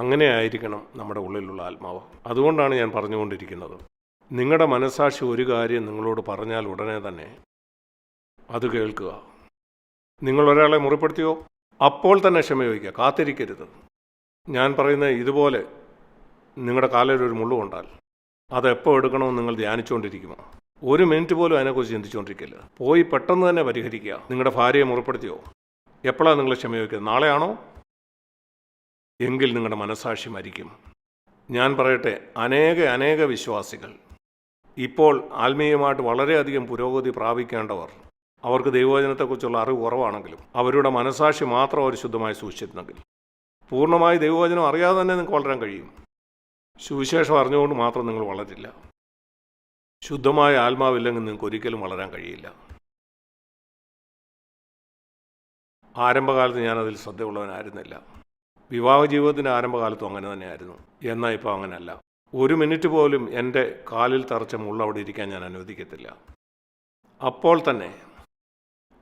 അങ്ങനെ ആയിരിക്കണം നമ്മുടെ ഉള്ളിലുള്ള ആത്മാവ്. അതുകൊണ്ടാണ് ഞാൻ പറഞ്ഞുകൊണ്ടിരിക്കുന്നത്. നിങ്ങളുടെ മനസ്സാക്ഷി ഒരു കാര്യം നിങ്ങളോട് പറഞ്ഞാൽ ഉടനെ തന്നെ അത് കേൾക്കുക. നിങ്ങൾ ഒരാളെ മുറിപ്പെടുത്തിയോ? അപ്പോൾ തന്നെ ക്ഷമ ചോദിക്കുക. കാത്തിരിക്കരുത്. ഞാൻ പറയുന്ന ഇതുപോലെ നിങ്ങളുടെ കാലിൽ ഒരു മുള്ളു കൊണ്ടാൽ അത് എപ്പോൾ എടുക്കണമെന്ന് നിങ്ങൾ ധ്യാനിച്ചുകൊണ്ടിരിക്കുമോ ഒരു മിനിറ്റ് പോലും അതിനെക്കുറിച്ച് ചിന്തിച്ചുകൊണ്ടിരിക്കില്ല പോയി പെട്ടെന്ന് തന്നെ പരിഹരിക്കുക. നിങ്ങളുടെ ഭാര്യയെ മുറിപ്പെടുത്തിയോ? എപ്പോഴാണ് നിങ്ങൾ ക്ഷമ ചോദിക്കുന്നത് നാളെയാണോ? എങ്കിൽ നിങ്ങളുടെ മനസാക്ഷി മരിക്കും. ഞാൻ പറയട്ടെ അനേക അനേക വിശ്വാസികൾ. ഇപ്പോൾ ആത്മീയമായിട്ട് വളരെയധികം പുരോഗതി പ്രാപിക്കേണ്ടവർ അവർക്ക് ദൈവവചനത്തെക്കുറിച്ചുള്ള അറിവ് കുറവാണെങ്കിലും അവരുടെ മനസാക്ഷി മാത്രം അവർ ശുദ്ധമായി സൂക്ഷിച്ചിരുന്നെങ്കിൽ. പൂർണമായി ദൈവവചനം അറിയാതെ തന്നെ നിങ്ങൾക്ക് വളരാൻ കഴിയും. സുവിശേഷം അറിഞ്ഞുകൊണ്ട് മാത്രം നിങ്ങൾ വളരില്ല. ശുദ്ധമായ ആത്മാവില്ലെങ്കിൽ നിങ്ങൾക്ക് ഒരിക്കലും വളരാൻ കഴിയില്ല. ആരംഭകാലത്ത് ഞാനതിൽ ശ്രദ്ധയുള്ളവനായിരുന്നില്ല. വിവാഹ ജീവിതത്തിന്റെ ആരംഭകാലത്തും അങ്ങനെ തന്നെയായിരുന്നു. എന്നാൽ ഇപ്പോൾ അങ്ങനെയല്ല ഒരു മിനിറ്റ് പോലും എന്റെ കാലിൽ തറച്ച മുള്ള അവിടെ ഇരിക്കാൻ ഞാൻ അനുവദിക്കത്തില്ല. അപ്പോൾ തന്നെ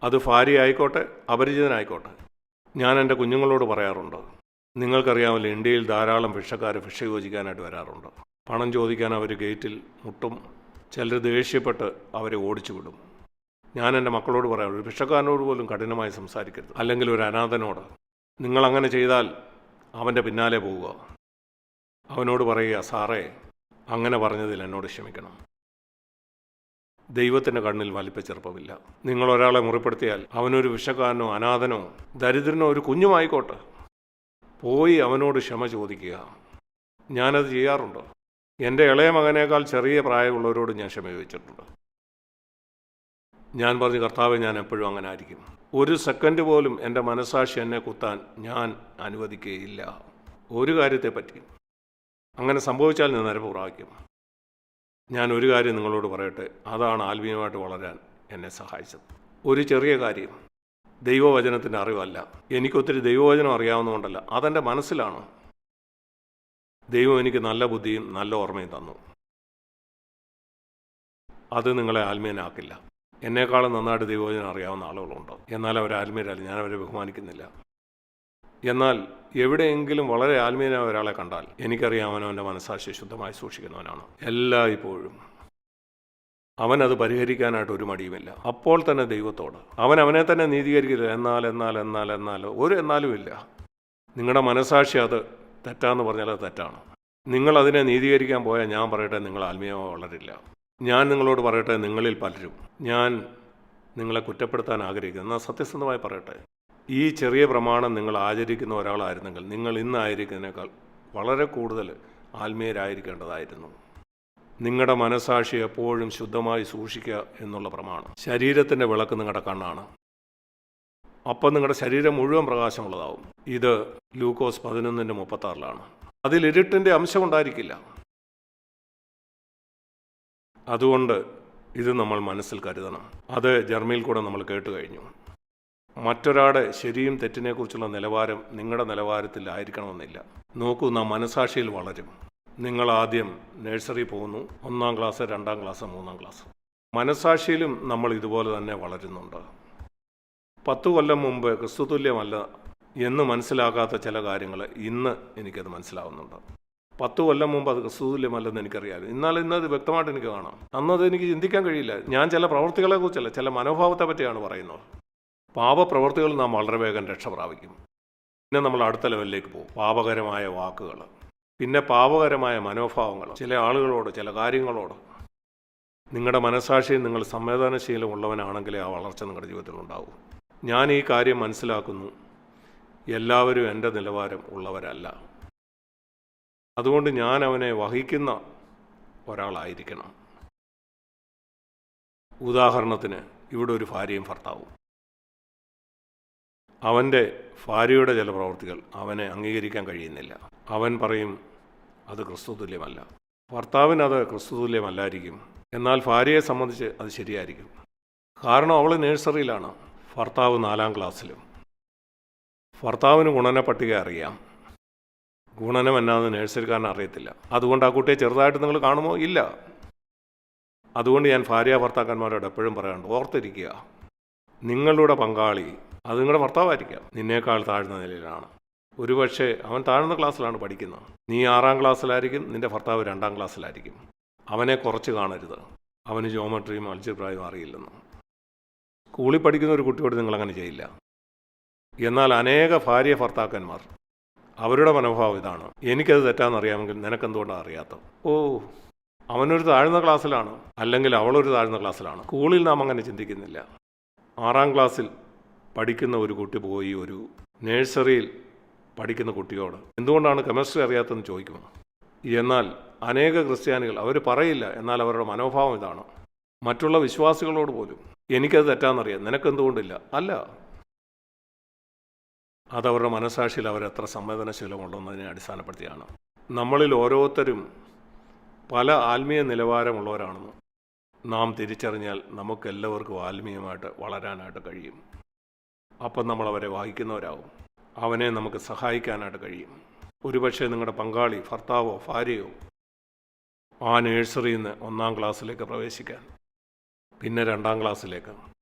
അത് ഭാര്യ ആയിക്കോട്ടെ അപരിചിതനായിക്കോട്ടെ ഞാൻ എന്റെ കുഞ്ഞുങ്ങളോട് പറയാറുണ്ട്. നിങ്ങൾക്കറിയാമല്ലോ ഇന്ത്യയിൽ ധാരാളം ഭിക്ഷക്കാർ ഭിക്ഷ യോജിക്കാനായിട്ട് വരാറുണ്ട്. പണം ചോദിക്കാൻ അവർ ഗേറ്റിൽ മുട്ടും ചിലർ ദേഷ്യപ്പെട്ട് അവരെ ഓടിച്ചു വിടും. ഞാൻ എന്റെ മക്കളോട് പറയാറുണ്ട് ഭിക്ഷക്കാരനോട് പോലും കഠിനമായി സംസാരിക്കരുത്. അല്ലെങ്കിൽ ഒരു അനാഥനോട്. നിങ്ങളങ്ങനെ ചെയ്താൽ അവന്റെ പിന്നാലെ പോവുക. അവനോട് പറയുക സാറേ അങ്ങനെ പറഞ്ഞതിൽ എന്നോട് ക്ഷമിക്കണം. ദൈവത്തിന്റെ കണ്ണിൽ വലിപ്പ ചെറുപ്പമില്ല. നിങ്ങൾ ഒരാളെ മുറിപ്പെടുത്തിയാൽ അവനൊരു വിഷക്കാരനോ അനാഥനോ ദരിദ്രനോ ഒരു കുഞ്ഞുമായിക്കോട്ടെ. പോയി അവനോട് ക്ഷമ ചോദിക്കുക. ഞാനത് ചെയ്യാറുണ്ട്? എന്റെ ഇളയ മകനേക്കാൾ ചെറിയ പ്രായമുള്ളവരോട് ഞാൻ ക്ഷമ ചോദിച്ചിട്ടുണ്ട്. ഞാൻ പറഞ്ഞു കർത്താവ് ഞാൻ എപ്പോഴും അങ്ങനെ ആയിരിക്കും. ഒരു സെക്കൻഡ് പോലും എന്റെ മനസാക്ഷി എന്നെ കുത്താൻ ഞാൻ അനുവദിക്കുകയില്ല. ഒരു കാര്യത്തെപ്പറ്റി. അങ്ങനെ സംഭവിച്ചാൽ ഞാൻ നിരപ്പ് പ്രാപിക്കും ഞാൻ ഒരു കാര്യം നിങ്ങളോട് പറയട്ടെ. അതാണ് ആത്മീയമായിട്ട് വളരാൻ എന്നെ സഹായിച്ചത്. ഒരു ചെറിയ കാര്യം. ദൈവവചനത്തിന്റെ അറിവല്ല. എനിക്കൊത്തിരി ദൈവവചനം അറിയാവുന്നതുകൊണ്ടല്ല. അതെന്റെ മനസ്സിലാണ്. ദൈവം എനിക്ക് നല്ല ബുദ്ധിയും നല്ല ഓർമ്മയും തന്നു. അത് നിങ്ങളെ ആത്മീയനാക്കില്ല. എന്നെക്കാളും നന്നായിട്ട് ദൈവവചനം അറിയാവുന്ന ആളുകളുണ്ട്. എന്നാൽ അവർ ആത്മീയരല്ല ഞാൻ അവരെ ബഹുമാനിക്കുന്നില്ല. എന്നാൽ എവിടെയെങ്കിലും വളരെ ആത്മീയനായ ഒരാളെ കണ്ടാൽ എനിക്കറിയാം മനസ്സാക്ഷി ശുദ്ധമായി സൂക്ഷിക്കുന്നവനാണ്. എല്ലായ്പ്പോഴും. അത് പരിഹരിക്കാനായിട്ട് ഒരു മടിയുമില്ല. അപ്പോൾ തന്നെ ദൈവത്തോട് അവൻ അവനെ തന്നെ നീതീകരിക്കില്ല. എന്നാൽ എന്നാൽ എന്നാൽ എന്നാൽ ഒരു എന്നാലും ഇല്ല. നിങ്ങളുടെ മനസാക്ഷി അത് തെറ്റാന്ന് പറഞ്ഞാൽ അത് തെറ്റാണ്. നിങ്ങൾ അതിനെ നീതീകരിക്കാൻ പോയാൽ ഞാൻ പറയട്ടെ നിങ്ങൾ ആത്മീയമായി വളരില്ല. ഞാൻ നിങ്ങളോട് പറയട്ടെ നിങ്ങളിൽ പലരും. ഞാൻ നിങ്ങളെ കുറ്റപ്പെടുത്താൻ ആഗ്രഹിക്കുന്നു. എന്നാൽ സത്യസന്ധമായി പറയട്ടെ. ഈ ചെറിയ പ്രമാണം നിങ്ങൾ ആചരിക്കുന്ന ഒരാളായിരുന്നെങ്കിൽ നിങ്ങൾ ഇന്നായിരിക്കുന്നതിനേക്കാൾ വളരെ കൂടുതൽ ആത്മീയരായിരിക്കേണ്ടതായിരുന്നു. നിങ്ങളുടെ മനസാക്ഷി എപ്പോഴും ശുദ്ധമായി സൂക്ഷിക്കുക എന്നുള്ള പ്രമാണം. ശരീരത്തിന്റെ വിളക്ക് നിങ്ങളുടെ കണ്ണാണ്. അപ്പം നിങ്ങളുടെ ശരീരം മുഴുവൻ പ്രകാശമുള്ളതാവും. ഇത് ഗ്ലൂക്കോസ് പതിനൊന്നിന്റെ മുപ്പത്താറിലാണ്. അതിൽ ഇരുട്ടിന്റെ അംശം ഉണ്ടായിരിക്കില്ല. അതുകൊണ്ട് ഇത് നമ്മൾ മനസ്സിൽ കരുതണം. അത് ജർമ്മിയിൽ കൂടെ നമ്മൾ കേട്ട് കഴിഞ്ഞു. മറ്റൊരാളുടെ ശരിയും തെറ്റിനെക്കുറിച്ചുള്ള നിലവാരം നിങ്ങളുടെ നിലവാരത്തിൽ ആയിരിക്കണമെന്നില്ല. നോക്കൂ നാം മനസാക്ഷിയിൽ വളരും. നിങ്ങൾ ആദ്യം നഴ്സറി പോകുന്നു ഒന്നാം ക്ലാസ് രണ്ടാം ക്ലാസ് മൂന്നാം ക്ലാസ്. മനസാക്ഷിയിലും നമ്മൾ ഇതുപോലെ തന്നെ വളരുന്നുണ്ട്. പത്ത് കൊല്ലം മുമ്പ് ക്രിസ്തുതുല്യമല്ല എന്ന് മനസ്സിലാക്കാത്ത ചില കാര്യങ്ങൾ ഇന്ന് എനിക്കത് മനസ്സിലാവുന്നുണ്ട്. പത്ത് കൊല്ലം മുമ്പ് അത് ക്രിസ്തുതുല്യമല്ലെന്ന് എനിക്കറിയാം. എന്നാൽ ഇന്നത് വ്യക്തമായിട്ട് എനിക്ക് കാണാം. അന്നത് എനിക്ക് ചിന്തിക്കാൻ കഴിയില്ല. ഞാൻ ചില പ്രവൃത്തികളെക്കുറിച്ചല്ല ചില മനോഭാവത്തെ പറ്റിയാണ് പറയുന്നത്. പാപപ്രവർത്തികൾ നാം വളരെ വേഗം രക്ഷ പ്രാപിക്കും. പിന്നെ നമ്മൾ അടുത്ത ലെവലിലേക്ക് പോകും. പാപകരമായ വാക്കുകൾ പിന്നെ പാപകരമായ മനോഭാവങ്ങൾ ചില ആളുകളോട് ചില കാര്യങ്ങളോട്. നിങ്ങളുടെ മനസാക്ഷിയും നിങ്ങൾ സംവേദനശീലം ഉള്ളവനാണെങ്കിലേ ആ വളർച്ച നിങ്ങളുടെ ജീവിതത്തിൽ ഉണ്ടാവും. ഞാൻ ഈ കാര്യം മനസ്സിലാക്കുന്നു. എല്ലാവരും എന്റെ നിലവാരം ഉള്ളവരല്ല. അതുകൊണ്ട് ഞാൻ അവനെ വഹിക്കുന്ന ഒരാളായിരിക്കണം. ഉദാഹരണത്തിന് ഇവിടെ ഒരു ഭാര്യയും ഭർത്താവും. അവന്റെ ഭാര്യയുടെ ചില പ്രവർത്തികൾ അവനെ അംഗീകരിക്കാൻ കഴിയുന്നില്ല. അവൻ പറയും അത് ക്രിസ്തുതുല്യമല്ല. ഭർത്താവിന് അത് ക്രിസ്തുതുല്യമല്ലായിരിക്കും. എന്നാൽ ഭാര്യയെ സംബന്ധിച്ച് അത് ശരിയായിരിക്കും. കാരണം അവൾ നേഴ്സറിയിലാണ്. ഭർത്താവ് നാലാം ക്ലാസ്സിലും. ഭർത്താവിന് ഗുണന പട്ടിക അറിയാം. ഗുണനം എന്നാന്ന് നേഴ്സറിക്കാരൻ അറിയത്തില്ല. അതുകൊണ്ട് ആ കുട്ടിയെ ചെറുതായിട്ട് നിങ്ങൾ കാണുമോ? ഇല്ല. അതുകൊണ്ട് ഞാൻ ഭാര്യ ഭർത്താക്കന്മാരോട് എപ്പോഴും പറയാറുണ്ട് ഓർത്തിരിക്കുക നിങ്ങളുടെ പങ്കാളി അത് നിങ്ങളുടെ ഭർത്താവായിരിക്കാം. നിന്നേക്കാൾ താഴ്ന്ന നിലയിലാണ്. ഒരുപക്ഷെ അവൻ താഴ്ന്ന ക്ലാസ്സിലാണ് പഠിക്കുന്നത്. നീ ആറാം ക്ലാസ്സിലായിരിക്കും നിന്റെ ഭർത്താവ് രണ്ടാം ക്ലാസ്സിലായിരിക്കും. അവനെ കുറച്ച് കാണരുത്. അവന് ജോമെട്രിയും അൽജിബ്രായും അറിയില്ലെന്ന്. സ്കൂളിൽ പഠിക്കുന്ന ഒരു കുട്ടിയോട് നിങ്ങൾ അങ്ങനെ ചെയ്യില്ല. എന്നാൽ അനേക ഭാര്യ ഭർത്താക്കന്മാർ അവരുടെ മനോഭാവം ഇതാണ്. എനിക്കത് തെറ്റാന്നറിയാമെങ്കിൽ നിനക്കെന്തുകൊണ്ടാണ് അറിയാത്തത്? ഓ അവനൊരു താഴ്ന്ന ക്ലാസ്സിലാണ്. അല്ലെങ്കിൽ അവളൊരു താഴ്ന്ന ക്ലാസ്സിലാണ്. സ്കൂളിൽ നാം അങ്ങനെ ചിന്തിക്കുന്നില്ല. ആറാം ക്ലാസ്സിൽ പഠിക്കുന്ന ഒരു കുട്ടി പോയി ഒരു നേഴ്സറിയിൽ പഠിക്കുന്ന കുട്ടിയോട് എന്തുകൊണ്ടാണ് കെമിസ്ട്രി അറിയാത്തതെന്ന് ചോദിക്കുന്നത് എന്നാൽ അനേക ക്രിസ്ത്യാനികൾ അവർ പറയില്ല എന്നാൽ അവരുടെ മനോഭാവം ഇതാണ്. മറ്റുള്ള വിശ്വാസികളോട് പോലും എനിക്കത് തെറ്റാന്നറിയാം നിനക്കെന്തുകൊണ്ടില്ല? അല്ല. അതവരുടെ മനസാക്ഷിയിൽ അവരെത്ര സംവേദനശീലമുണ്ടെന്നതിനെ അടിസ്ഥാനപ്പെടുത്തിയാണ്. നമ്മളിൽ ഓരോരുത്തരും പല ആത്മീയ നിലവാരമുള്ളവരാണെന്ന് നാം തിരിച്ചറിഞ്ഞാൽ നമുക്കെല്ലാവർക്കും ആത്മീയമായിട്ട് വളരാനായിട്ട് കഴിയും. അപ്പം നമ്മൾ അവരെ വായിക്കുന്നവരാകും അവനെ നമുക്ക് സഹായിക്കാനായിട്ട് കഴിയും. ഒരുപക്ഷെ നിങ്ങളുടെ പങ്കാളി ഭർത്താവോ ഭാര്യയോ ആ നേഴ്സറിയിൽ നിന്ന് ഒന്നാം ക്ലാസ്സിലേക്ക് പ്രവേശിക്കാൻ പിന്നെ രണ്ടാം ക്ലാസ്സിലേക്ക്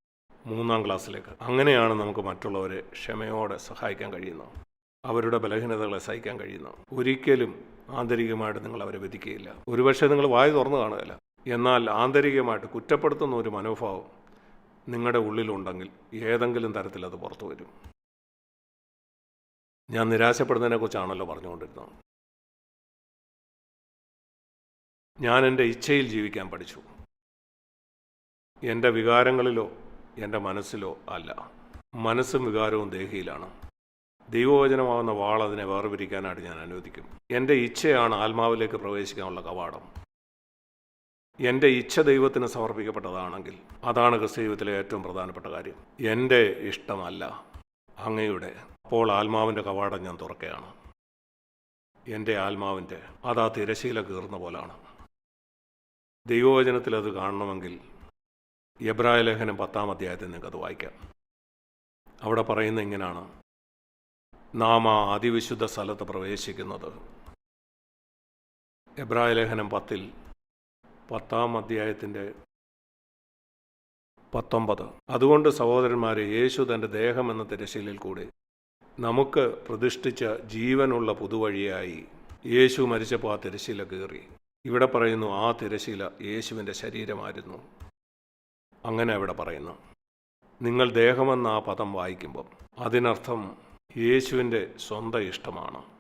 മൂന്നാം ക്ലാസ്സിലേക്ക്. അങ്ങനെയാണ് നമുക്ക് മറ്റുള്ളവരെ ക്ഷമയോടെ സഹായിക്കാൻ കഴിയുന്നത്. അവരുടെ ബലഹീനതകളെ സഹിക്കാൻ കഴിയുന്നത്. ഒരിക്കലും ആന്തരികമായിട്ട് നിങ്ങൾ അവരെ വിധിക്കുകയില്ല. ഒരുപക്ഷെ നിങ്ങൾ വായി തുറന്നു കാണുകയില്ല. എന്നാൽ ആന്തരികമായിട്ട് കുറ്റപ്പെടുത്തുന്ന ഒരു മനോഭാവം നിങ്ങളുടെ ഉള്ളിലുണ്ടെങ്കിൽ ഏതെങ്കിലും തരത്തിൽ അത് പുറത്തു വരും. ഞാൻ നിരാശപ്പെടുന്നതിനെക്കുറിച്ചാണല്ലോ പറഞ്ഞുകൊണ്ടിരുന്നത്. ഞാൻ എന്റെ ഇച്ഛയിൽ ജീവിക്കാൻ പഠിച്ചു. എന്റെ വികാരങ്ങളിലോ എന്റെ മനസ്സിലോ അല്ല. മനസ്സും വികാരവും ദേഹിയിലാണ്. ദൈവവചനമാവുന്ന വാൾ അതിനെ വേർപിരിക്കാനായിട്ട് ഞാൻ അനുവദിക്കും. എന്റെ ഇച്ഛയാണ് ആത്മാവിലേക്ക് പ്രവേശിക്കാനുള്ള കവാടം. എന്റെ ഇച്ഛ ദൈവത്തിന് സമർപ്പിക്കപ്പെട്ടതാണെങ്കിൽ അതാണ് ക്രിസ്തീവത്തിലെ ഏറ്റവും പ്രധാനപ്പെട്ട കാര്യം. എന്റെ ഇഷ്ടമല്ല അങ്ങയുടെ. അപ്പോൾ ആത്മാവിന്റെ കവാടം ഞാൻ തുറക്കുകയാണ്. എന്റെ ആത്മാവിന്റെ അത് തിരശീല കീർന്ന പോലാണ്. ദൈവവചനത്തിൽ അത് കാണണമെങ്കിൽ എബ്രായ ലേഖനം പത്താം അധ്യായത്തിൽ നിങ്ങൾക്കത് വായിക്കാം. അവിടെ പറയുന്ന ഇങ്ങനെയാണ് നാം ആ അതിവിശുദ്ധ സ്ഥലത്ത് പ്രവേശിക്കുന്നത്. എബ്രായ ലേഖനം പത്തിൽ പത്താം അധ്യായത്തിന്റെ പത്തൊമ്പത്. അതുകൊണ്ട് സഹോദരന്മാരെ യേശു തന്റെ ദേഹം എന്ന തിരശീലിൽ കൂടി നമുക്ക് പ്രതിഷ്ഠിച്ച ജീവനുള്ള പുതുവഴിയായി യേശു മരിച്ചപ്പോൾ ആ തിരശീല കീറി. ഇവിടെ പറയുന്നു ആ തിരശീല യേശുവിന്റെ ശരീരമായിരുന്നു. അങ്ങനെ അവിടെ പറയുന്നു. നിങ്ങൾ ദേഹമെന്ന ആ പദം വായിക്കുമ്പം അതിനർത്ഥം യേശുവിന്റെ സ്വന്തം ഇഷ്ടമാണ്.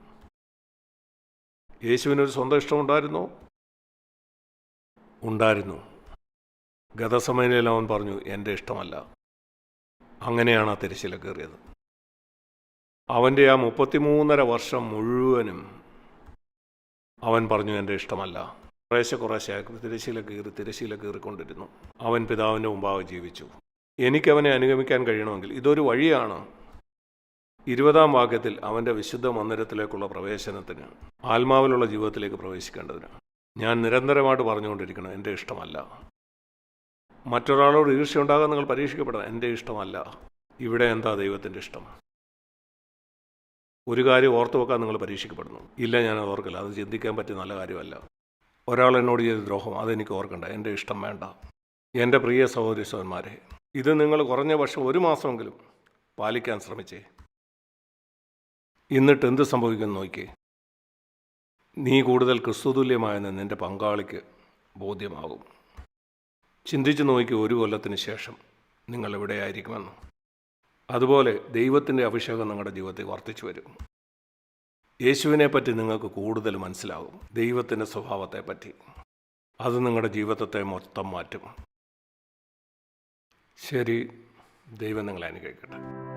യേശുവിനൊരു സ്വന്തം ഇഷ്ടമുണ്ടായിരുന്നോ? ഉണ്ടായിരുന്നു. ഗതസമയയിൽ അവൻ പറഞ്ഞു എന്റെ ഇഷ്ടമല്ല. അങ്ങനെയാണ് ആ തിരശ്ശീല കയറിയത് അവന്റെ ആ മുപ്പത്തിമൂന്നര വർഷം മുഴുവനും അവൻ പറഞ്ഞു എന്റെ ഇഷ്ടമല്ല. കുറേശ്ശെ കുറേശ്ശെ തിരശ്ശീല കീറി തിരശ്ശീല കീറിക്കൊണ്ടിരുന്നു. അവൻ പിതാവിന്റെ മുമ്പാകെ ജീവിച്ചു. എനിക്കവനെ അനുഗമിക്കാൻ കഴിയണമെങ്കിൽ ഇതൊരു വഴിയാണ്. ഇരുപതാം വാക്യത്തിൽ അവന്റെ വിശുദ്ധ മന്ദിരത്തിലേക്കുള്ള പ്രവേശനത്തിന് ആത്മാവിലുള്ള ജീവിതത്തിലേക്ക് പ്രവേശിക്കേണ്ടതിന്. ഞാൻ നിരന്തരമായിട്ട് പറഞ്ഞുകൊണ്ടിരിക്കണം എന്റെ ഇഷ്ടമല്ല. മറ്റൊരാളോട് ഈർഷ്യ ഉണ്ടാകാൻ നിങ്ങൾ പരീക്ഷിക്കപ്പെടണം എന്റെ ഇഷ്ടമല്ല. ഇവിടെ എന്താ ദൈവത്തിന്റെ ഇഷ്ടം? ഒരു കാര്യം ഓർത്തു വെക്കാൻ നിങ്ങൾ പരീക്ഷിക്കപ്പെടുന്നു. ഇല്ല ഞാൻ ഓർക്കില്ല അത് ചിന്തിക്കാൻ പറ്റിയ നല്ല കാര്യമല്ല. ഒരാൾ എന്നോട് ചെയ്ത ദ്രോഹം അതെനിക്ക് ഓർക്കണ്ട. എന്റെ ഇഷ്ടം വേണ്ട. എന്റെ പ്രിയ സഹോദരി സഹോദരന്മാരെ ഇത് നിങ്ങൾ കുറഞ്ഞ പക്ഷം ഒരു മാസമെങ്കിലും പാലിക്കാൻ ശ്രമിച്ചേ. എന്നിട്ട് എന്ത് സംഭവിക്കുമെന്ന് നോക്കിയേ നീ കൂടുതൽ ക്രിസ്തുതുല്യമായെന്ന് നിന്റെ പങ്കാളിക്ക് ബോധ്യമാകും. ചിന്തിച്ചു നോക്കി ഒരു കൊല്ലത്തിന് ശേഷം നിങ്ങൾ എവിടെയായിരിക്കുമെന്ന്. അതുപോലെ ദൈവത്തിന്റെ അഭിഷേകം നിങ്ങളുടെ ജീവിതത്തിൽ വർദ്ധിച്ചു വരും. യേശുവിനെ പറ്റി നിങ്ങൾക്ക് കൂടുതൽ മനസ്സിലാകും ദൈവത്തിന്റെ സ്വഭാവത്തെപ്പറ്റി. അത് നിങ്ങളുടെ ജീവിതത്തെ മൊത്തം മാറ്റും. ശരി ദൈവം നിങ്ങളെ അനുഗ്രഹിക്കട്ടെ.